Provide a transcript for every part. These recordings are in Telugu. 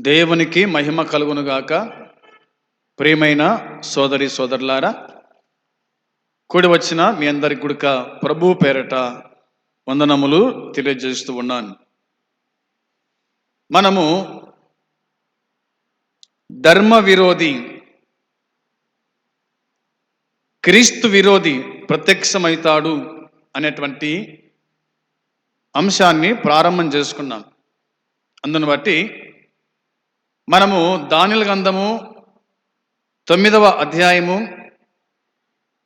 దేవునికి మహిమ కలుగునుగాక ప్రియమైన సోదరి సోదరులారా కూడి వచ్చిన మీ అందరి గుడిక ప్రభు పేరట వందనములు తెలియజేస్తూ ఉన్నాను. మనము ధర్మ విరోధి క్రీస్తు విరోధి ప్రత్యక్షమవుతాడు అనేటువంటి అంశాన్ని ప్రారంభం చేసుకున్నాం. అందును బట్టి మనము దానిల గంధము తొమ్మిదవ అధ్యాయము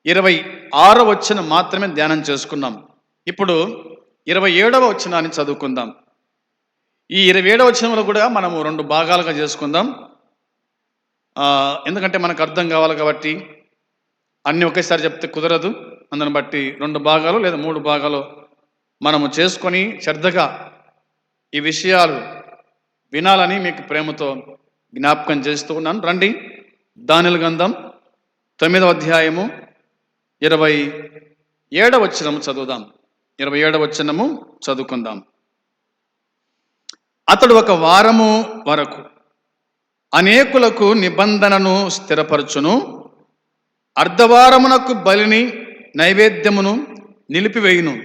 ఇరవై ఆరవ వచ్చిన మాత్రమే ధ్యానం చేసుకున్నాం. ఇప్పుడు ఇరవై ఏడవ వచనాన్ని చదువుకుందాం. ఈ ఇరవై ఏడవ వచనంలో కూడా మనము రెండు భాగాలుగా చేసుకుందాం. ఎందుకంటే మనకు అర్థం కావాలి కాబట్టి అన్నీ ఒకేసారి చెప్తే కుదరదు. అందుని బట్టి రెండు భాగాలు లేదా మూడు భాగాలు మనము చేసుకొని శ్రద్ధగా ఈ విషయాలు వినాలని మీకు ప్రేమతో జ్ఞాపకం చేస్తూ ఉన్నాను రండి. దానిల గంధం తొమ్మిదవ అధ్యాయము ఇరవై ఏడవ వచనము చదువుదాం. ఇరవై ఏడవ వచనము చదువుకుందాం. అతడు ఒక వారము వరకు అనేకులకు నిబంధనను స్థిరపరచును. అర్ధవారమునకు బలిని నైవేద్యమును నిలిపివేయును.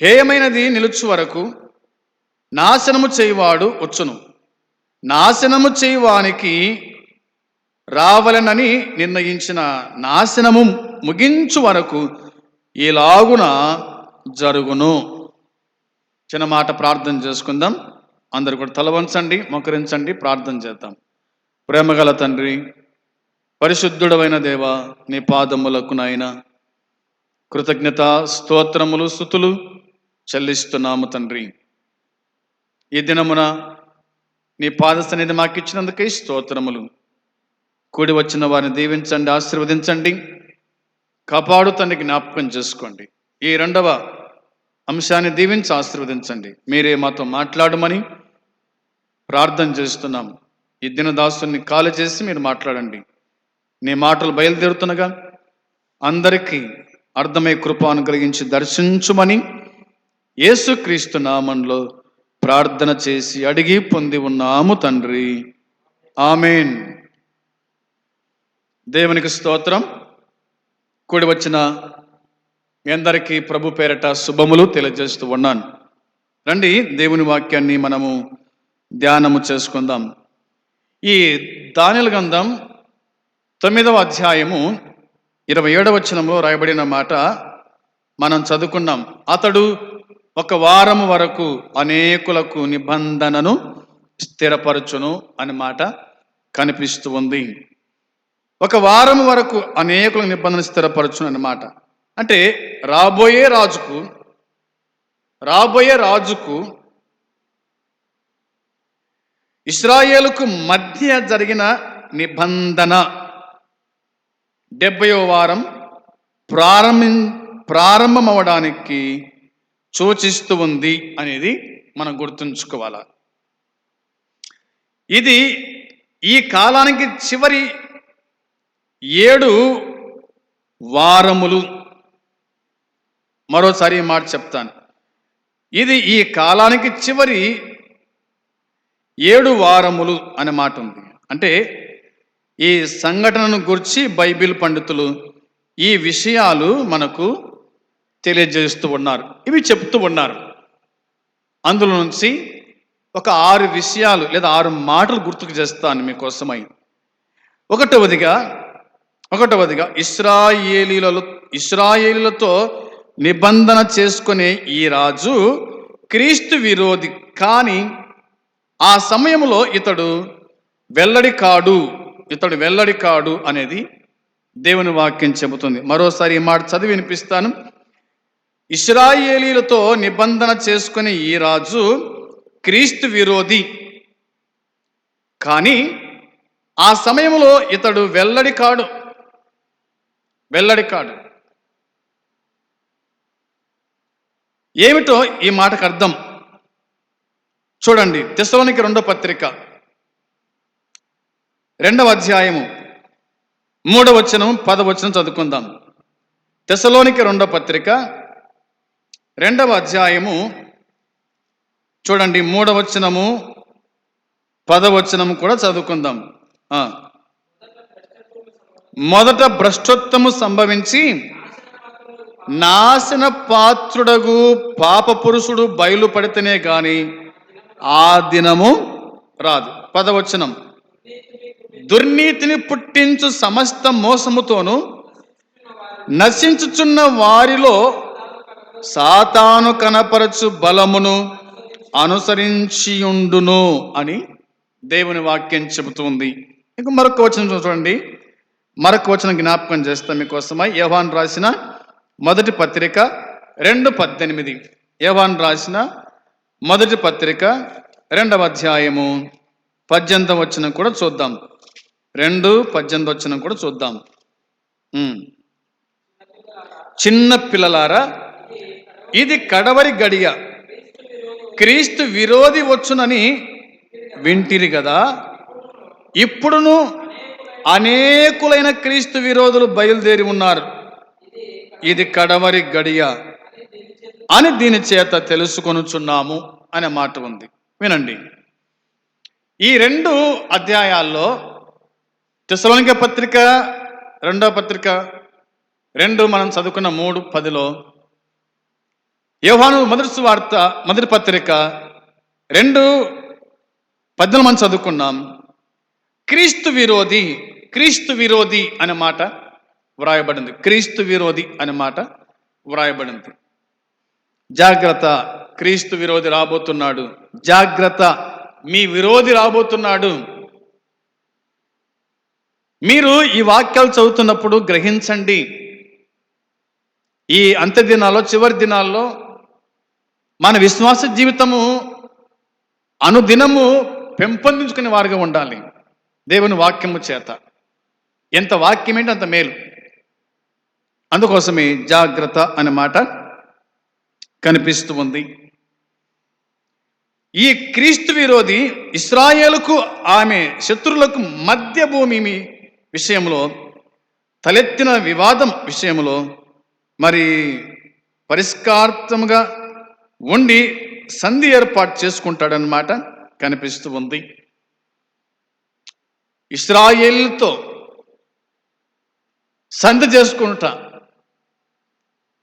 హేయమైనది నిలుచు వరకు నాశనము చేయవాడు వచ్చును. నాశనము చేయవానికి రావలనని నిర్ణయించిన నాశనము ముగించు వరకు ఇలాగున జరుగును. చిన్న మాట ప్రార్థన చేసుకుందాం. అందరు కూడా తల వంచండి మొకరించండి ప్రార్థన చేద్దాం. ప్రేమగల తండ్రి పరిశుద్ధుడమైన దేవ నీ పాదములకు నాయన కృతజ్ఞత స్తోత్రములు స్థుతులు చెల్లిస్తున్నాము తండ్రి. ఈ దినమున నీ పాద సన్నిధి మాకు ఇచ్చినందుకే స్తోత్రములు. కూడి వచ్చిన వారిని దీవించండి ఆశీర్వదించండి కాపాడు తండ్రి జ్ఞాపకం చేసుకోండి. ఈ రెండవ అంశాన్ని దీవించి ఆశీర్వదించండి. మీరే మాతో మాట్లాడమని ప్రార్థన చేస్తున్నాం. ఈ దినదాసుని కాలు చేసి మీరు మాట్లాడండి. నీ మాటలు బయలుదేరుతున్నగా అందరికీ అర్థమై కృప అనుగ్రహించి దర్శించుమని యేసుక్రీస్తు నామంలో ప్రార్థన చేసి అడిగి పొంది ఉన్నాము తండ్రి. ఆమెన్. దేవునికి స్తోత్రం. కూడి వచ్చిన మీ అందరికీ ప్రభు పేరట శుభములు తెలియజేస్తూ ఉన్నాను. రండి దేవుని వాక్యాన్ని మనము ధ్యానము చేసుకుందాం. ఈ దానిల గంధం తొమ్మిదవ అధ్యాయము ఇరవై ఏడవ రాయబడిన మాట మనం చదువుకున్నాం. అతడు ఒక వారం వరకు అనేకులకు నిబంధనను స్థిరపరచును అన్నమాట మాట కనిపిస్తూ ఉంది. ఒక వారం వరకు అనేకులకు నిబంధన స్థిరపరచును అన్నమాట అంటే రాబోయే రాజుకు రాబోయే రాజుకు ఇస్రాయేలుకు మధ్య జరిగిన నిబంధన డెబ్బయో వారం ప్రారంభి ప్రారంభమవడానికి సూచిస్తూ ఉంది అనేది మనం గుర్తుంచుకోవాలి. ఇది ఈ కాలానికి చివరి ఏడు వారములు. మరోసారి మాట చెప్తాను. ఇది ఈ కాలానికి చివరి ఏడు వారములు అనే మాట ఉంది. అంటే ఈ సంఘటనను గురించి బైబిల్ పండితులు ఈ విషయాలు మనకు తెలియజేస్తూ ఉన్నారు. ఇవి చెప్తూ ఉన్నారు. అందులో నుంచి ఒక ఆరు విషయాలు లేదా ఆరు మాటలు గుర్తుకు చేస్తాను మీకోసమై. ఒకటవదిగా ఒకటవదిగా ఇస్రాయేలీలలో ఇస్రాయేలీలతో నిబంధన చేసుకునే ఈ రాజు క్రీస్తు విరోధి కానీ ఆ సమయంలో ఇతడు వెల్లడి కాడు ఇతడు వెల్లడి కాడు అనేది దేవుని వాక్యం చెబుతుంది. మరోసారి ఈ మాట చదివి వినిపిస్తాను. ఇస్రాయేలీలతో నిబంధన చేసుకునే ఈ రాజు క్రీస్తు విరోధి. కానీ ఆ సమయంలో ఇతడు వెల్లడి కాడు. వెల్లడి కాడు. ఏమిటో ఈ మాటకు అర్థం? చూడండి తెసలోనికి రెండో పత్రిక. రెండవ అధ్యాయము మూడవచనం పదవచనం చదువుకుందాం. తెసలోనికి రెండో పత్రిక రెండవ అధ్యాయము. చూడండి మూడవచనము పదవచనము కూడా చదువుకుందాం. మొదట భ్రష్టత్వము సంభవించి నాశన పాత్రుడగు పాప పురుషుడు బయలుపడితేనే గాని ఆ దినము రాదు. పదవచనం. దుర్నీతిని పుట్టించు సమస్త మోసముతోను నశించుచున్న వారిలో సాతాను కనపరచు బలమును అనుసరించియుండును అని దేవుని వాక్యం చెబుతుంది. ఇంక మరొక వచనం చూడండి. మరొక వచనం జ్ఞాపకం చేస్తాం మీకోసమై. యవాన్ రాసిన మొదటి పత్రిక రెండు పద్దెనిమిది. యవాన్ రాసిన మొదటి పత్రిక రెండవ అధ్యాయము పద్దెనిమిది వచనం కూడా చూద్దాం. రెండు పద్దెనిమిది వచనం కూడా చూద్దాం. చిన్న పిల్లలారా ఇది కడవరి గడియ. క్రీస్తు విరోధి వచ్చునని వింటిరి కదా ఇప్పుడును అనేకులైన క్రీస్తు విరోధులు బయలుదేరి ఉన్నారు. ఇది కడవరి గడియ అని దీని చేత తెలుసుకొనుచున్నాము అనే మాట ఉంది. వినండి. ఈ రెండు అధ్యాయాల్లో తెసలోనిక పత్రిక రెండవ పత్రిక రెండు మనం చదువుకున్న మూడు పదిలో యోహాను మొదటి వార్త మొదటి పత్రిక రెండు పద్దెనిమిది మనం చదువుకున్నాం. క్రీస్తు విరోధి క్రీస్తు విరోధి అనే మాట వ్రాయబడింది. క్రీస్తు విరోధి అనే మాట వ్రాయబడింది. జాగ్రత్త క్రీస్తు విరోధి రాబోతున్నాడు. జాగ్రత్త మీ విరోధి రాబోతున్నాడు. మీరు ఈ వాక్యాలు చదువుతున్నప్పుడు గ్రహించండి. ఈ అంత్య దినాల్లో చివరి దినాల్లో మన విశ్వాస జీవితము అనుదినము పెంపొందించుకునే వారుగా ఉండాలి. దేవుని వాక్యము చేత. ఎంత వాక్యం ఏంటి అంత మేలు. అందుకోసమే జాగ్రత్త అనే మాట కనిపిస్తూ ఉంది. ఈ క్రీస్తు విరోధి ఇస్రాయేలుకు ఆమె శత్రులకు మధ్య భూమి విషయంలో తలెత్తిన వివాదం విషయంలో మరి పరిష్కార్థముగా ఉండి సంధి ఏర్పాటు చేసుకుంటాడనమాట కనిపిస్తూ ఉంది. ఇస్రాయేల్తో సంధి చేసుకుంట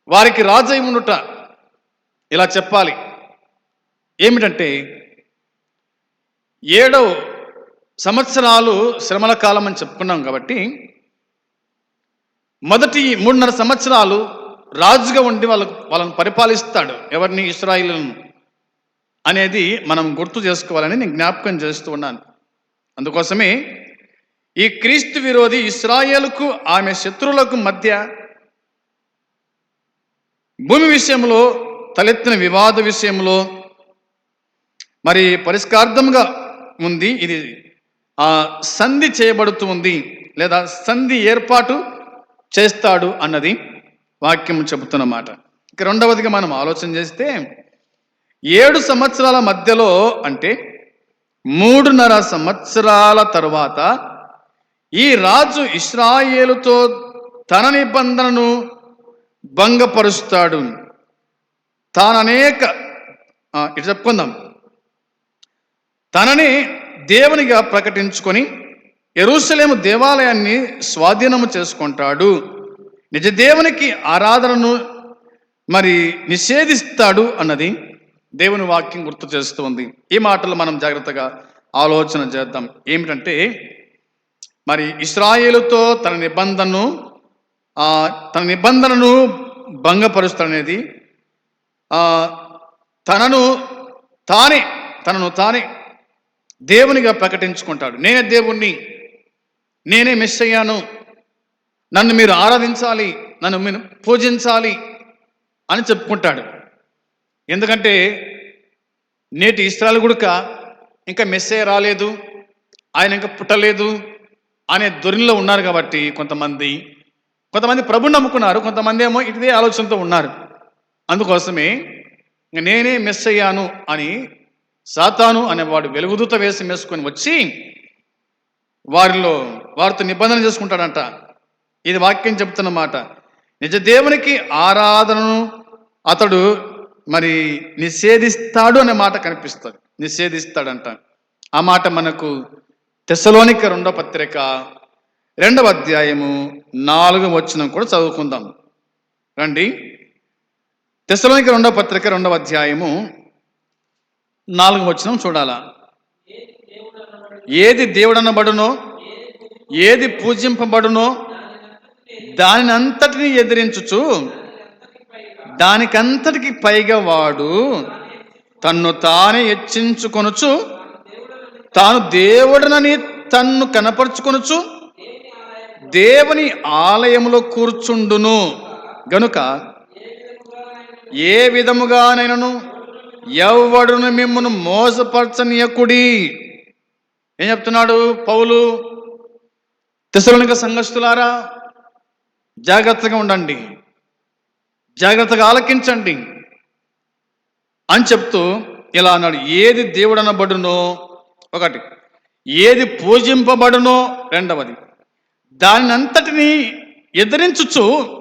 వారికి రాజై ఉండుట ఇలా చెప్పాలి. ఏమిటంటే ఏడవ సంవత్సరాలు శ్రమల కాలం అని చెప్పుకున్నాం కాబట్టి మొదటి మూడున్నర సంవత్సరాలు రాజుగా ఉండి వాళ్ళకు వాళ్ళని పరిపాలిస్తాడు. ఎవరిని? ఇస్రాయిలను అనేది మనం గుర్తు చేసుకోవాలని నేను జ్ఞాపకం చేస్తూ ఉన్నాను. అందుకోసమే ఈ క్రీస్తు విరోధి ఇస్రాయేల్కు ఆమె శత్రువులకు మధ్య భూమి విషయంలో తలెత్తిన వివాద విషయంలో మరి పరిష్కార్థంగా ఉంది. ఇది ఆ సంధి చేయబడుతుంది లేదా సంధి ఏర్పాటు చేస్తాడు అన్నది వాక్యం చెబుతున్నమాట ఇక రెండవదిగా మనం ఆలోచన చేస్తే ఏడు సంవత్సరాల మధ్యలో అంటే మూడున్నర సంవత్సరాల తరువాత ఈ రాజు ఇస్రాయేలుతో తన నిబంధనను భంగపరుస్తాడు. తాను అనేక ఇటు చెప్పుకుందాం. తనని దేవునిగా ప్రకటించుకొని ఎరుసలేము దేవాలయాన్ని స్వాధీనము చేసుకుంటాడు. నిజ దేవునికి ఆరాధనను మరి నిషేధిస్తాడు అన్నది దేవుని వాక్యం గుర్తు చేస్తుంది. ఈ మాటలు మనం జాగ్రత్తగా ఆలోచన చేద్దాం. ఏమిటంటే మరి ఇస్రాయేలుతో తన నిబంధనను తన నిబంధనను భంగపరుస్తాడనేది తనను తానే తనను తానే దేవునిగా ప్రకటించుకుంటాడు. నేనే దేవుణ్ణి నేనే మిస్ అయ్యాను నన్ను మీరు ఆరాధించాలి నన్ను మీరు పూజించాలి అని చెప్పుకుంటాడు. ఎందుకంటే నేటి ఇస్రాయల్ గుడుక ఇంకా మెస్సే రాలేదు ఆయన ఇంకా పుట్టలేదు అనే ధోరణిలో ఉన్నారు కాబట్టి కొంతమంది కొంతమంది ప్రభుని నమ్ముకున్నారు కొంతమంది ఏమో ఇదే ఆలోచనతో ఉన్నారు. అందుకోసమే నేనే మిస్ అయ్యాను అని సాతాను అనేవాడు వెలుగుదూత వేసి వేసుకొని వచ్చి వారిలో వారితో నిబంధన చేసుకుంటాడంట. ఇది వాక్యం చెప్తున్న మాట. నిజ దేవునికి ఆరాధనను అతడు మరి నిషేధిస్తాడు అనే మాట కనిపిస్తుంది. నిషేధిస్తాడంట. ఆ మాట మనకు తెసలోనిక రెండవ పత్రిక రెండవ అధ్యాయము నాలుగు వచనం కూడా చదువుకుందాం. రండి. తెసలోనిక రెండవ పత్రిక రెండవ అధ్యాయము నాలుగు వచనం చూడాలా? ఏది దేవుడనబడునో? ఏది పూజింపబడునో? దానిని అంతటిని ఎదిరించుచు దానికంతటికి పైగా వాడు తన్ను తానే హెచ్చించుకొనుచు తాను దేవుడనని తన్ను కనపరుచుకొనుచు దేవుని ఆలయంలో కూర్చుండును. గనుక ఏ విధముగానైనను ఎవ్వడును మిమ్మను మోసపరచనీయకుడి. ఏం చెప్తున్నాడు పౌలు? తెసలోనిక సంఘస్థులారా జాగ్రత్తగా ఉండండి. జాగ్రత్తగా ఆలకించండి. అని చెప్తూ ఇలా అన్నాడు. ఏది దేవుడు అనబడునో ఒకటి. ఏది పూజింపబడునో రెండవది. దానినంతటిని ఎదిరించుచు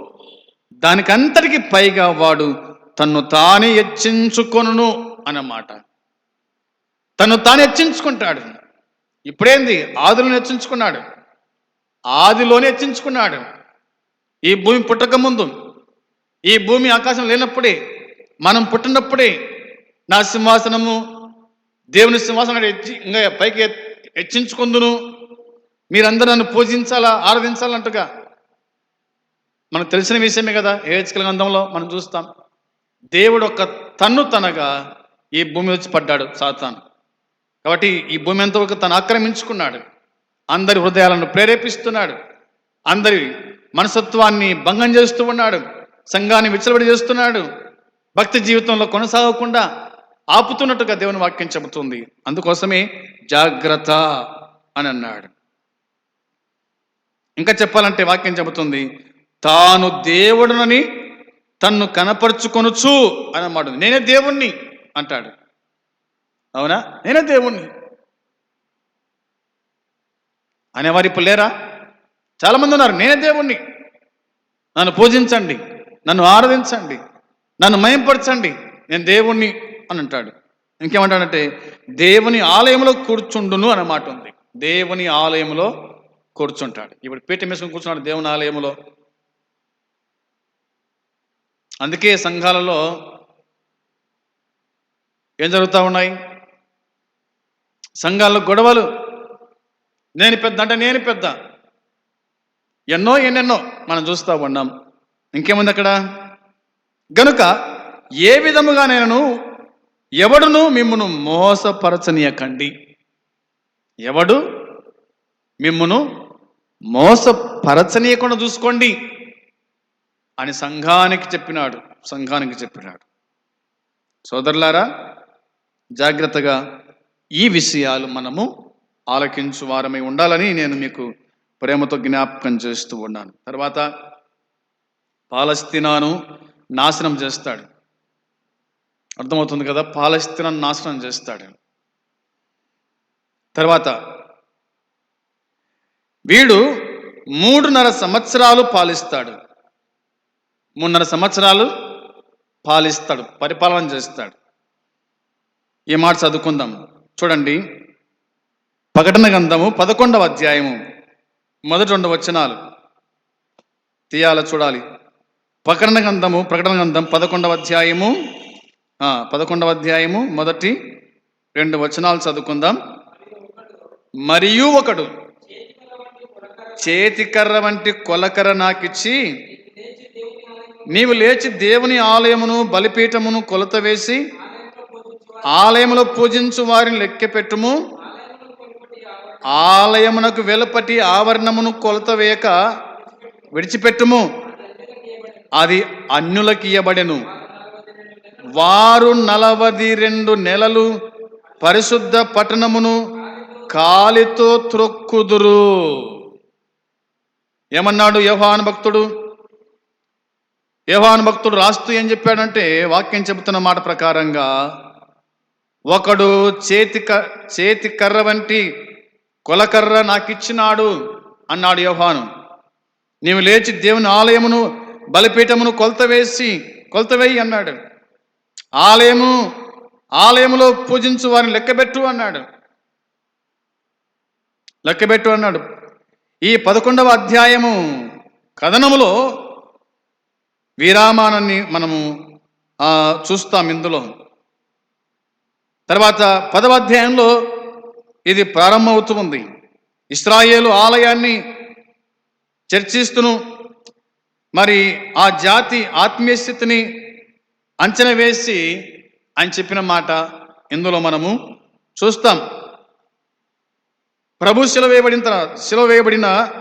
దానికంతటికి పైగా వాడు తన్ను తానే హెచ్చించుకొను అన్నమాట. తను తాను హెచ్చించుకుంటాడు ఇప్పుడేంది? ఆదిలోనే హెచ్చించుకున్నాడు ఆదిలోనే హెచ్చించుకున్నాడు ఈ భూమి పుట్టక ముందు ఈ భూమి ఆకాశం లేనప్పుడే మనం పుట్టినప్పుడే నా సింహాసనము దేవుని సింహాసనం హెచ్చి ఇంకా పైకి హెచ్చించుకుందును. మీరందరూ నన్ను పూజించాలా ఆరాధించాలంటగా మనకు తెలిసిన విషయమే కదా ఏహెచ్కల గ్రంథంలో మనం చూస్తాం. దేవుడు ఒక తన్ను తనగా ఈ భూమి వచ్చి పడ్డాడు సాతాను. కాబట్టి ఈ భూమి ఎంతవరకు తను ఆక్రమించుకున్నాడు. అందరి హృదయాలను ప్రేరేపిస్తున్నాడు. అందరి మనసత్వాన్ని భంగం చేస్తూ ఉన్నాడు సంఘాన్ని విచ్చలబడి చేస్తున్నాడు భక్తి జీవితంలో కొనసాగకుండా ఆపుతున్నట్టుగా దేవుని వాక్యం చెబుతుంది. అందుకోసమే జాగ్రత్త అని అన్నాడు. ఇంకా చెప్పాలంటే వాక్యం చెబుతుంది తాను దేవుడునని తన్ను కనపరుచుకొనుచు అని అన్నమాట నేనే దేవుణ్ణి అంటాడు. అవునా? నేనే దేవుణ్ణి. అనేవారు ఇప్పుడు లేరా? చాలామంది ఉన్నారు నేనే దేవుణ్ణి. నన్ను పూజించండి నన్ను ఆరాధించండి నన్ను మయంపరచండి నేను దేవుణ్ణి అని అంటాడు. ఇంకేమంటాడంటే దేవుని ఆలయంలో కూర్చుండును అనే మాట ఉంది. దేవుని ఆలయంలో కూర్చుంటాడు. ఇప్పుడు పీఠం వేసుకుని కూర్చున్నాడు దేవుని ఆలయంలో. అందుకే సంఘాలలో ఏం జరుగుతూ ఉన్నాయి? సంఘాల్లో గొడవలు. నేను పెద్ద అంటే నేను పెద్ద. ఎన్నో ఎన్నెన్నో మనం చూస్తూ ఉన్నాం. ఇంకేముంది అక్కడ? గనుక ఏ విధముగా నేను ఎవడును మిమ్మను మోసపరచనీయకండి. ఎవడు మిమ్మను మోసపరచనీయకుండా చూసుకోండి అని సంఘానికి చెప్పినాడు. సంఘానికి చెప్పినాడు. సోదరులారా జాగ్రత్తగా ఈ విషయాలు మనము ఆలకించు వారమై ఉండాలని నేను మీకు ప్రేమతో జ్ఞాపకం చేస్తూ ఉన్నాను. తర్వాత పాలస్తీనాను నాశనం చేస్తాడు. అర్థమవుతుంది కదా? పాలస్తీనాను నాశనం చేస్తాడు. తర్వాత వీడు మూడున్నర సంవత్సరాలు పాలిస్తాడు. మూడున్నర సంవత్సరాలు పాలిస్తాడు పరిపాలన చేస్తాడు. ఈ మాట చదువుకుందాం. చూడండి. ప్రకటన గ్రంథము పదకొండవ అధ్యాయము. మొదటి రెండు వచనాలు తీయాల చూడాలి. ప్రకటన గ్రంథము ప్రకటన గ్రంథం పదకొండవ అధ్యాయము పదకొండవ అధ్యాయము మొదటి రెండు వచనాలు చదువుకుందాం. మరియు ఒకడు చేతికర్ర వంటి కొలకర్ర నాకిచ్చి నీవు లేచి దేవుని ఆలయమును బలిపీఠమును కొలత వేసి ఆలయములో పూజించు వారిని లెక్క పెట్టుము ఆలయమునకు వెలుపటి ఆవరణమును కొలత వేయక విడిచిపెట్టుము. అది అన్యులకి ఇయ్యబడెను వారు నలవది రెండు నెలలు పరిశుద్ధ పట్టణమును కాలితో త్రొక్కుదురు. ఏమన్నాడు యోహాను భక్తుడు? యోహాను భక్తుడు రాస్తూ ఏం చెప్పాడంటే వాక్యం చెబుతున్న మాట ప్రకారంగా ఒకడు చేతి క చేతి కర్ర వంటి కొలకర్ర నాకిచ్చినాడు అన్నాడు యోహాను. నీవు లేచి దేవుని ఆలయమును బలిపీఠమును కొలత వేసి కొలత వేయి అన్నాడు. ఆలయము ఆలయములో పూజించు వారిని లెక్కబెట్టు అన్నాడు. లెక్కబెట్టు అన్నాడు. ఈ పదకొండవ అధ్యాయము కథనములో విరామానాన్ని మనము చూస్తాం ఇందులో. తర్వాత పదవ అధ్యాయంలో ఇది ప్రారంభమవుతుంది. ఇస్రాయేలు ఆలయాన్ని చర్చిస్తును. మరి ఆ జాతి ఆత్మీయ స్థితిని అంచనా వేసి ఆయన చెప్పిన మాట ఇందులో మనము చూస్తాం. ప్రభు శిల వేయబడిన శిల వేయబడిన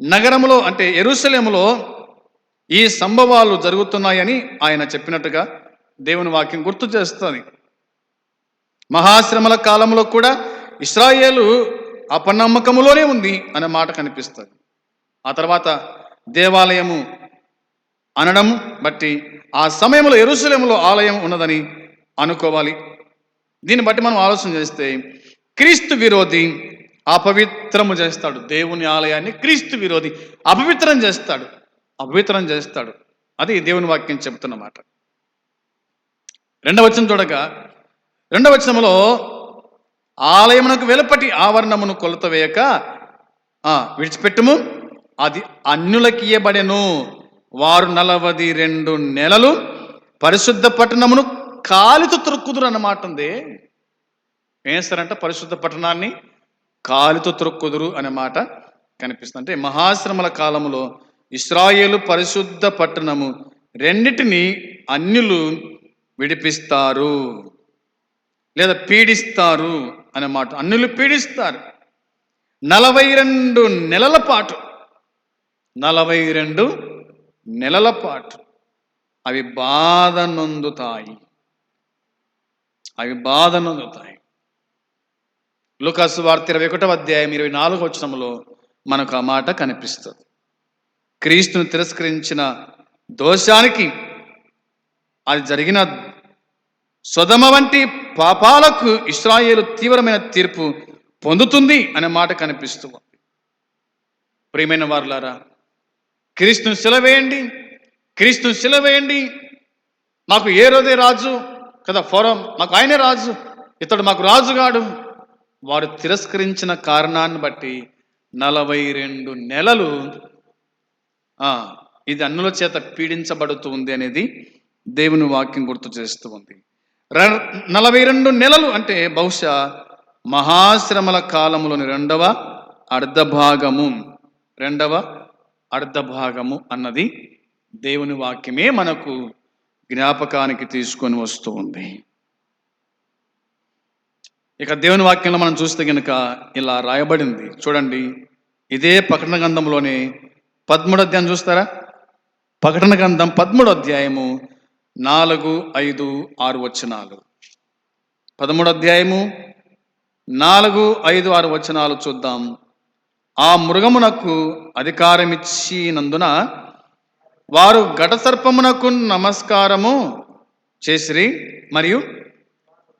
నగరములో అంటే ఎరుసలేములో ఈ సంభవాలు జరుగుతున్నాయని ఆయన చెప్పినట్టుగా దేవుని వాక్యం గుర్తు చేస్తుంది. మహాశ్రమల కాలంలో కూడా ఇస్రాయేలు అపనమ్మకములోనే ఉంది అనే మాట కనిపిస్తుంది. ఆ తర్వాత దేవాలయము అనడం బట్టి ఆ సమయంలో ఎరుసలేములో ఆలయం ఉన్నదని అనుకోవాలి. దీన్ని బట్టి మనం ఆలోచన చేస్తే క్రీస్తు విరోధి అపవిత్రము చేస్తాడు. దేవుని ఆలయాన్ని క్రీస్తు విరోధి అపవిత్రం చేస్తాడు. అపవిత్రం చేస్తాడు. అది దేవుని వాక్యం చెబుతున్నమాట రెండవ వచనం చూడగా రెండవ ఆలయమునకు వెలుపటి ఆవరణమును కొలత వేయక విడిచిపెట్టుము. అది అన్యులకి ఇయ్యబడెను. వారు నలవది రెండు నెలలు పరిశుద్ధ పట్టణమును కాలితో త్రొక్కుదురు అన్నమాట ఉంది. ఏం పరిశుద్ధ పట్టణాన్ని కాలితో త్రొక్కుదురు అనే మాట కనిపిస్తుంది అంటే మహాశ్రమల కాలంలో ఇస్రాయేలు పరిశుద్ధ పట్టణము రెండిటిని అన్యులు విడిపిస్తారు లేదా పీడిస్తారు. అనే మాట. అన్నులు పీడిస్తారు. నలభై రెండు నెలల పాటు. నలభై రెండు నెలల పాటు అవి బాధ నొందుతాయి. అవి బాధ నొందుతాయి. లుకాసు వార్త ఇరవై ఒకటవ అధ్యాయం ఇరవై నాలుగు వచనంలో మనకు ఆ మాట కనిపిస్తుంది. క్రీస్తును తిరస్కరించిన దోషానికి అది జరిగిన సొదమ వంటి పాపాలకు ఇస్రాయేలు తీవ్రమైన తీర్పు పొందుతుంది అనే మాట కనిపిస్తూ ఉంది. ప్రియమైన వారులారా క్రీస్తును సిలవేయండి క్రీస్తును సిలవేయండి. మాకు ఏ రోజే రాజు కదా ఫోరం మాకు ఆయనే రాజు ఇతడు మాకు రాజుగాడు. వారు తిరస్కరించిన కారణాన్ని బట్టి నలభై రెండు నెలలు ఇది అన్నుల చేత పీడించబడుతూ ఉంది అనేది దేవుని వాక్యం గుర్తు చేస్తూ ఉంది. నలభై రెండు నెలలు అంటే బహుశా మహాశ్రమల కాలములోని రెండవ అర్ధభాగము. రెండవ అర్ధభాగము అన్నది దేవుని వాక్యమే మనకు జ్ఞాపకానికి తీసుకొని వస్తూ ఉంది. ఇక దేవుని వాక్యంలో మనం చూస్తే కనుక ఇలా రాయబడింది. చూడండి ఇదే ప్రకటన గ్రంథంలోనే పదమూడు అధ్యాయం చూస్తారా? ప్రకటన గ్రంథం పదమూడు అధ్యాయము నాలుగు ఐదు ఆరు వచనాలు. పదమూడు అధ్యాయము నాలుగు ఐదు ఆరు వచనాలు చూద్దాం. ఆ మృగమునకు అధికారమిచ్చినందున వారు ఘటసర్పమునకు నమస్కారము చేసిరి మరియు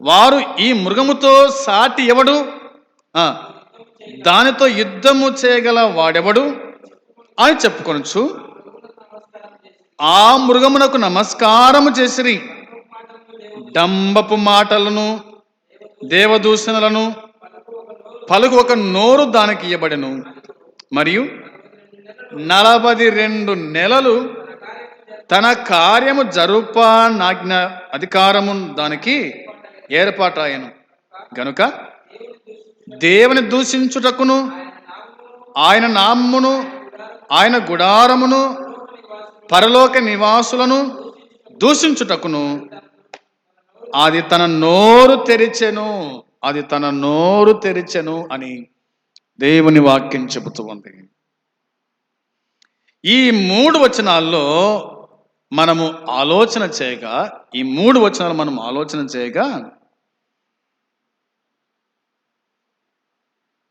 వారు ఈ మృగముతో సాటి ఎవడు? దానితో యుద్ధము చేయగల వాడెవడు అని చెప్పుకొనొచ్చు ఆ మృగమునకు నమస్కారము చేసిరి. డంబపు మాటలను దేవదూషణలను పలుకు ఒక నోరు దానికి ఇయ్యబడెను. మరియు నలభై రెండు నెలలు తన కార్యము జరుపాజ్ఞ అధికారము దానికి ఏర్పాటాయను. గనుక దేవుని దూషించుటకును ఆయన నామ్మును ఆయన గుడారమును పరలోక నివాసులను దూషించుటకును. అది తన నోరు తెరిచెను అది తన నోరు తెరిచెను అని దేవుని వాక్యం చెబుతూ ఉంది. ఈ మూడు వచనాల్లో మనము ఆలోచన చేయగా ఈ మూడు వచనాలు మనం ఆలోచన చేయగా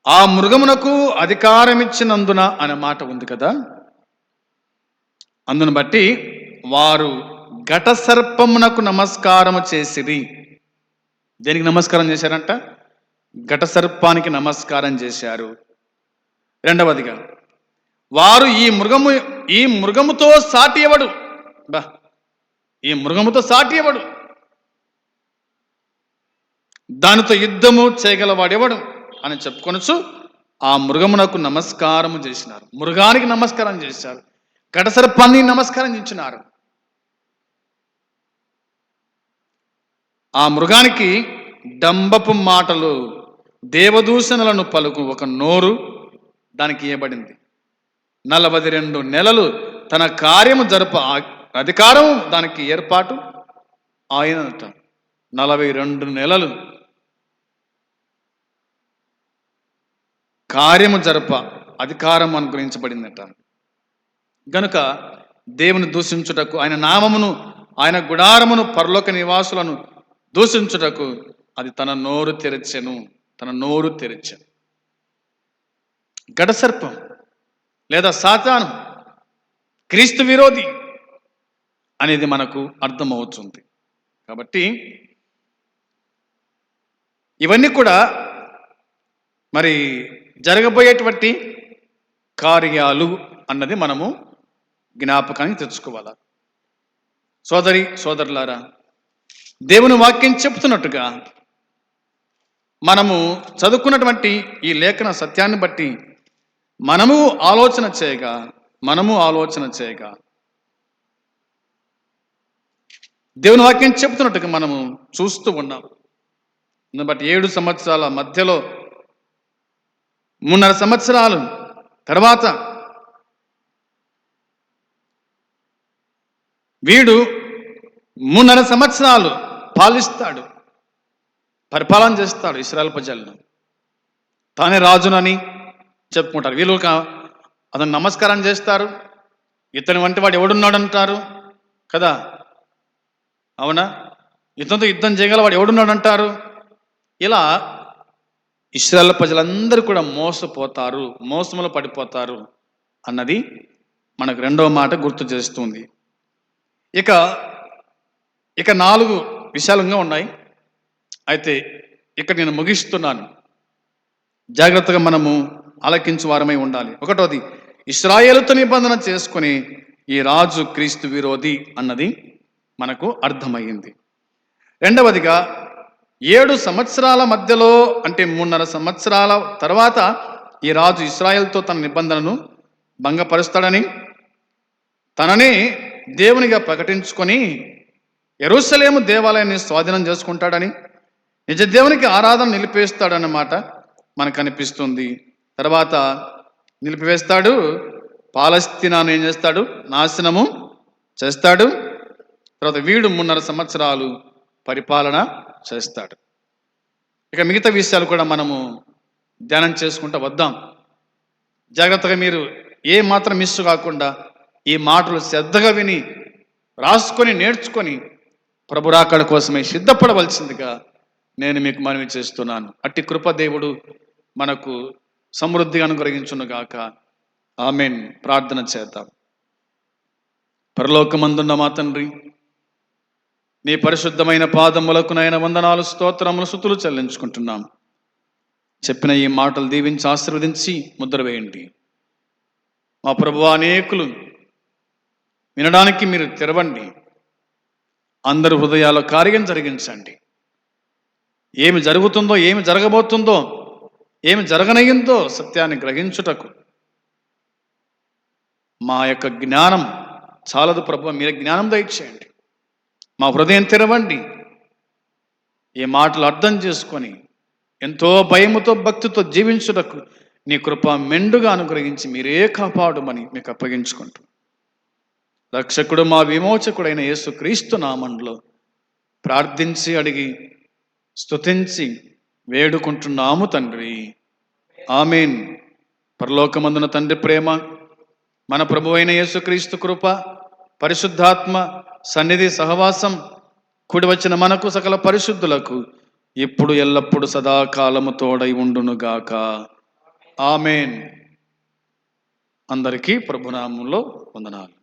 ఆ మృగమునకు అధికారమిచ్చినందున అనే మాట ఉంది కదా? అందును బట్టి వారు ఘట సర్పమునకు నమస్కారము చేసిరి. దేనికి నమస్కారం చేశారంట? ఘట సర్పానికి నమస్కారం చేశారు. రెండవదిగా వారు ఈ మృగము ఈ మృగముతో సాటి ఎవడు బా ఈ మృగముతో సాటి ఎవడు దానితో యుద్ధము చేయగలవాడెవడు అని చెప్పుకొనొచ్చు ఆ మృగమునకు నమస్కారము చేసినారు. మృగానికి నమస్కారం చేశారు. గడసర్పాన్ని నమస్కారం చేసినారు ఆ మృగానికి డంబపు మాటలు దేవదూషణలను పలుకు ఒక నోరు దానికి ఇవ్వబడింది నలభై రెండు నెలలు తన కార్యము జరప అధికారం దానికి ఏర్పాటు ఆయనట నలభై రెండు నెలలు కార్యము జరప అధికారం అనుగ్రహించబడిందట. గనుక దేవుని దూషించుటకు ఆయన నామమును ఆయన గుడారమును పరలోక నివాసులను దూషించుటకు అది తన నోరు తెరచెను తన నోరు తెరచెను. గడసర్పం లేదా సాతాను క్రీస్తు విరోధి అనేది మనకు అర్థమవుతుంది. కాబట్టి ఇవన్నీ కూడా మరి జరగబోయేటువంటి కార్యాలు అన్నది మనము జ్ఞాపకానికి తెచ్చుకోవాలి? సోదరి సోదరులారా దేవుని వాక్యం చెప్తున్నట్టుగా మనము చదువుకున్నటువంటి ఈ లేఖన సత్యాన్ని బట్టి మనము ఆలోచన చేయగా మనము ఆలోచన చేయగా దేవుని వాక్యం చెప్తున్నట్టుగా మనము చూస్తూ ఉన్నాం. బట్ బట్టి ఏడు సంవత్సరాల మధ్యలో మూన్నర సంవత్సరాలు తర్వాత వీడు మూడున్నర సంవత్సరాలు పాలిస్తాడు పరిపాలన చేస్తాడు ఇస్రాయల్ ప్రజలను. తానే రాజునని చెప్పుకుంటారు. వీళ్ళు అతను నమస్కారం చేస్తారు. ఇతని వంటి వాడు ఎవడున్నాడు అంటారు కదా? అవునా? యుద్ధంతో యుద్ధం చేయగల వాడు ఎవడున్నాడు అంటారు ఇలా ఇస్రాయల్ ప్రజలందరూ కూడా మోసపోతారు మోసములు పడిపోతారు అన్నది మనకు రెండవ మాట గుర్తు చేస్తుంది. ఇక ఇక నాలుగు విశాలంగా ఉన్నాయి. అయితే ఇక్కడ నేను ముగిస్తున్నాను. జాగ్రత్తగా మనము ఆలకించు వారమై ఉండాలి. ఒకటోది ఇస్రాయేలుతో నిబంధన చేసుకుని ఈ రాజు క్రీస్తు విరోధి అన్నది మనకు అర్థమయ్యింది. రెండవదిగా ఏడు సంవత్సరాల మధ్యలో అంటే మూడున్నర సంవత్సరాల తర్వాత ఈ రాజు ఇస్రాయేల్తో తన నిబంధనను భంగపరుస్తాడని తననే దేవునిగా ప్రకటించుకొని ఎరుసలేము దేవాలయాన్ని స్వాధీనం చేసుకుంటాడని నిజ దేవునికి ఆరాధన నిలిపేస్తాడన్నమాట మనకు అనిపిస్తుంది తర్వాత నిలిపివేస్తాడు పాలస్తీనాను ఏం చేస్తాడు? నాశనము చేస్తాడు. తర్వాత వీడు మూడున్నర సంవత్సరాలు పరిపాలన చేస్తాడు. ఇక మిగతా విషయాలు కూడా మనము ధ్యానం చేసుకుంటూ వద్దాం. జాగ్రత్తగా మీరు ఏ మాత్రం మిస్ కాకుండా ఈ మాటలు శ్రద్ధగా విని రాసుకొని నేర్చుకొని ప్రభు రాకడ కోసమే సిద్ధపడవలసిందిగా నేను మీకు మనవి చేస్తున్నాను. అట్టి కృపదేవుడు మనకు సమృద్ధి అనుగ్రహించునుగాక. ఆమెన్. ప్రార్థన చేద్దాం. పరలోకమందున్న మా తండ్రి నీ పరిశుద్ధమైన పాదములకు నైన వందనాలు స్తోత్రములు సుతులు చెల్లించుకుంటున్నాం. చెప్పిన ఈ మాటలు దీవించి ఆశీర్వదించి ముద్ర వేయండి. మా ప్రభు అనేకులు వినడానికి మీరు తెరవండి. అందరి హృదయాల కార్యం జరిగించండి. ఏమి జరుగుతుందో ఏమి జరగబోతుందో ఏమి జరగనయ్యిందో సత్యాన్ని గ్రహించుటకు. మా యొక్క జ్ఞానం చాలదు ప్రభు మీరు జ్ఞానం దయచేయండి. మా హృదయం తెరవండి. ఈ మాటలు అర్థం చేసుకొని ఎంతో భయముతో భక్తితో జీవించుటకు నీ కృప మెండుగా అనుగ్రహించి మీరే కాపాడుమని మీకు అప్పగించుకుంటూ రక్షకుడు మా విమోచకుడైన యేసు క్రీస్తు నామంలో ప్రార్థించి అడిగి స్తుతించి వేడుకుంటున్నాము తండ్రి. ఆమెన్. పరలోకమందున తండ్రి ప్రేమ మన ప్రభు అయిన యేసుక్రీస్తు కృప పరిశుద్ధాత్మ సన్నిధి సహవాసం కుడి వచ్చిన మనకు సకల పరిశుద్ధులకు ఇప్పుడు ఎల్లప్పుడు సదాకాలము తోడై ఉండునుగాక. ఆమెన్. అందరికీ ప్రభునామంలో వందనాలు.